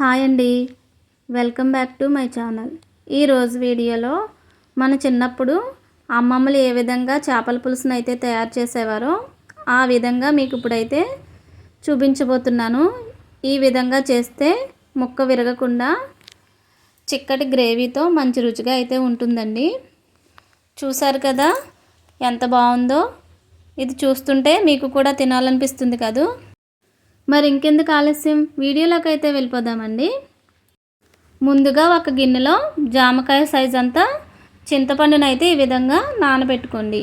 Hi అండి. Welcome back to my channel. ఈరోజు వీడియోలో మన చిన్నప్పుడు అమ్మమ్మలు ఏ విధంగా చేపల పులుసును అయితే తయారు చేసేవారో ఆ విధంగా మీకు ఇప్పుడైతే చూపించబోతున్నాను. ఈ విధంగా చేస్తే ముక్క విరగకుండా చిక్కటి గ్రేవీతో మంచి రుచిగా అయితే ఉంటుందండి. చూసారు కదా ఎంత బాగుందో? ఇది చూస్తుంటే మీకు కూడా తినాలనిపిస్తుంది కదూ. మరి ఇంకెందుకు ఆలస్యం? వీడియోలోకి అయితే వెళ్ళిపోదామండి. ముందుగా ఒక గిన్నెలో జామకాయ సైజ్ అంతా చింతపండునైతే ఈ విధంగా నానబెట్టుకోండి.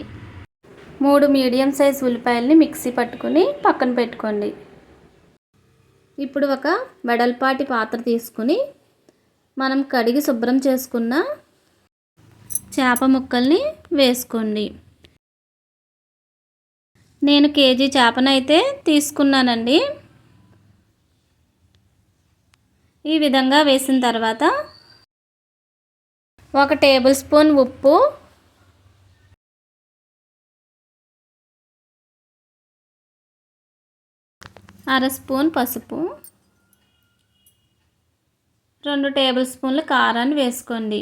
మూడు మీడియం సైజ్ ఉల్లిపాయల్ని మిక్సీ పట్టుకొని పక్కన పెట్టుకోండి. ఇప్పుడు ఒక వెడల్పాటి పాత్ర తీసుకుని మనం కడిగి శుభ్రం చేసుకున్న చేప ముక్కల్ని వేసుకోండి. నేను కేజీ చేపనైతే తీసుకున్నానండి. ఈ విధంగా వేసిన తర్వాత ఒక టేబుల్ స్పూన్ ఉప్పు అర స్పూన్ పసుపు రెండు టేబుల్ స్పూన్లు కారాన్ని వేసుకోండి.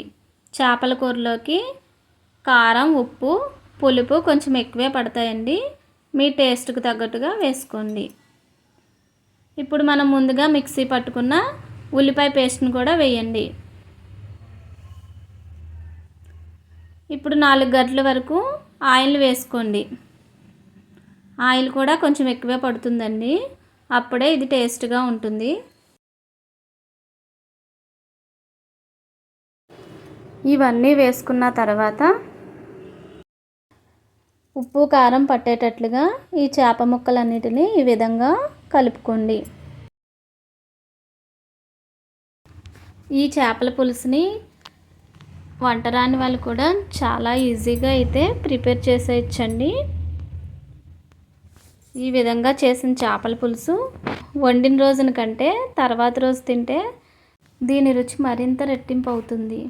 చేపల కూరలోకి కారం ఉప్పు పులుపు కొంచెం ఎక్కువే పడతాయండి. మీ టేస్ట్కి తగ్గట్టుగా వేసుకోండి. ఇప్పుడు మనం ముందుగా మిక్సీ పట్టుకున్న ఉల్లిపాయ పేస్ట్ని కూడా వేయండి. ఇప్పుడు నాలుగు గంటల వరకు ఆయిల్ వేసుకోండి. ఆయిల్ కూడా కొంచెం ఎక్కువే పడుతుందండి. అప్పుడే ఇది టేస్ట్గా ఉంటుంది. ఇవన్నీ వేసుకున్న తర్వాత ఉప్పు కారం పట్టేటట్లుగా ఈ చేప ముక్కలన్నిటినీ ఈ విధంగా కలుపుకోండి. ఈ చేపల పులుసుని వంట రాని వాళ్ళు కూడా చాలా ఈజీగా అయితే ప్రిపేర్ చేసేయచ్చండి. ఈ విధంగా చేసిన చేపల పులుసు వండిన రోజున కంటే తర్వాత రోజు తింటే దీని రుచి మరింత రెట్టింపు అవుతుంది.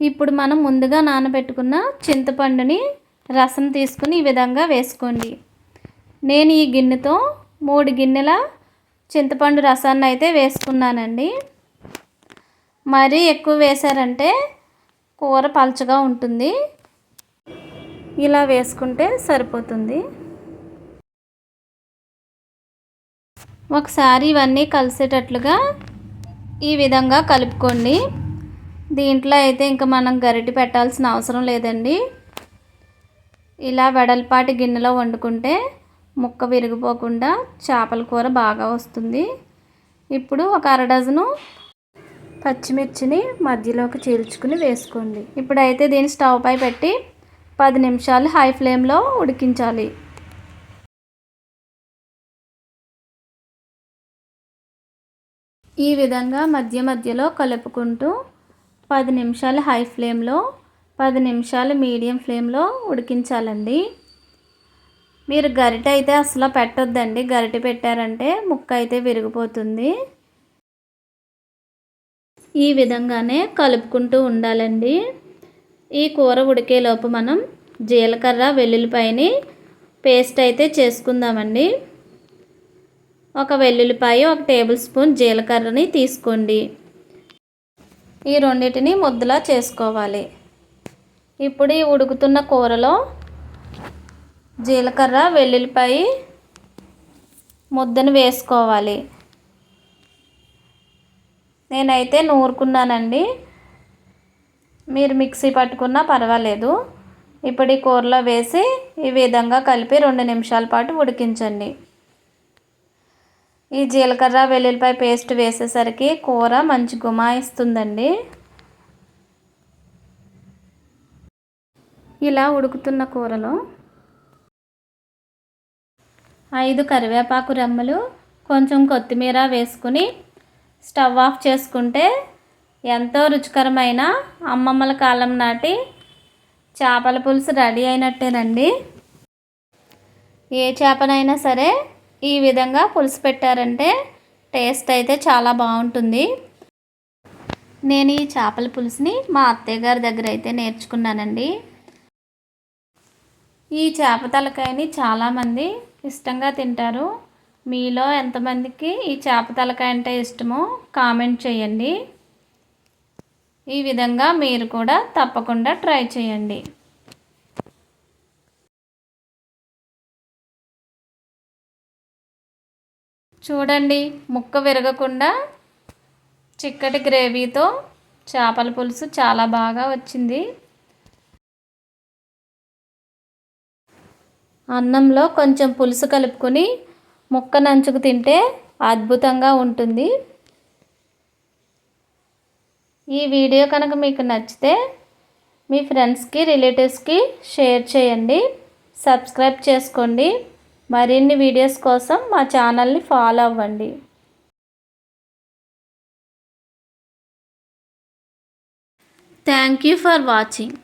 ఇప్పుడు మనం ముందుగా నానబెట్టుకున్న చింతపండుని రసం తీసుకుని ఈ విధంగా వేసుకోండి. నేను ఈ గిన్నెతో మూడు గిన్నెల చింతపండు రసాన్ని అయితే వేసుకున్నానండి. మరీ ఎక్కువ వేశారంటే కూర పలచగా ఉంటుంది. ఇలా వేసుకుంటే సరిపోతుంది. ఒకసారి ఇవన్నీ కలిసేటట్లుగా ఈ విధంగా కలుపుకోండి. దీంట్లో అయితే ఇంకా మనం గరిటి పెట్టాల్సిన అవసరం లేదండి. ఇలా వెడల్పాటి గిన్నెలో వండుకుంటే ముక్క విరిగిపోకుండా చేపల కూర బాగా వస్తుంది. ఇప్పుడు ఒక అర డజను పచ్చిమిర్చిని మధ్యలోకి చీల్చుకుని వేసుకోండి. ఇప్పుడైతే దీన్ని స్టవ్ పై పెట్టి పది నిమిషాలు హై ఫ్లేమ్లో ఉడికించాలి. ఈ విధంగా మధ్య మధ్యలో కలుపుకుంటూ పది నిమిషాలు హై ఫ్లేమ్లో పది నిమిషాలు మీడియం ఫ్లేమ్లో ఉడికించాలండి. మీరు గరిట అయితే అసలు పెట్టొద్దండి. గరిట పెట్టారంటే ముక్క అయితే విరిగిపోతుంది. ఈ విధంగానే కలుపుకుంటూ ఉండాలండి. ఈ కూర ఉడికేలోపు మనం జీలకర్ర వెల్లుల్లిపాయని పేస్ట్ అయితే చేసుకుందామండి. ఒక వెల్లుల్లిపాయ ఒక టేబుల్ స్పూన్ జీలకర్రని తీసుకోండి. ఈ రెండింటిని ముద్దలా చేసుకోవాలి. ఇప్పుడు ఈ ఉడుకుతున్న కూరలో జీలకర్ర వెల్లుల్లిపాయ ముద్దను వేసుకోవాలి. నేనైతే నూరుకున్నానండి. మీరు మిక్సీ పట్టుకున్నా పర్వాలేదు. ఇప్పుడు ఈ కూరలో వేసి ఈ విధంగా కలిపి రెండు నిమిషాల పాటు ఉడికించండి. ఈ జీలకర్ర వెల్లుల్లిపాయ పేస్ట్ వేసేసరికి కూర మంచి గుమాయిస్తుందండి. ఇలా ఉడుకుతున్న కూరలో ఐదు కరివేపాకు రెమ్మలు కొంచెం కొత్తిమీర వేసుకుని స్టవ్ ఆఫ్ చేసుకుంటే ఎంతో రుచికరమైన అమ్మమ్మల కాలం నాటి చేపల పులుసు రెడీ అయినట్టేనండి. ఏ చేపనైనా సరే ఈ విధంగా పులుసు పెట్టారంటే టేస్ట్ అయితే చాలా బాగుంటుంది. నేను ఈ చేపల పులుసుని మా అత్తయ్య గారి దగ్గర అయితే నేర్చుకున్నానండి. ఈ చేప తలకాయని చాలామంది ఇష్టంగా తింటారు. మీలో ఎంతమందికి ఈ చేప తలకాయ అంటే ఇష్టమో కామెంట్ చేయండి. ఈ విధంగా మీరు కూడా తప్పకుండా ట్రై చేయండి. చూడండి ముక్క విరగకుండా చిక్కటి గ్రేవీతో చేపల పులుసు చాలా బాగా వచ్చింది. అన్నంలో కొంచెం పులుసు కలుపుకొని ముక్క నంచుకు తింటే అద్భుతంగా ఉంటుంది. ఈ వీడియో కనుక మీకు నచ్చితే మీ ఫ్రెండ్స్కి రిలేటివ్స్కి షేర్ చేయండి. సబ్స్క్రైబ్ చేసుకోండి. మరిన్ని వీడియోస్ కోసం మా ఛానల్ని ఫాలో అవ్వండి. Thank you for watching.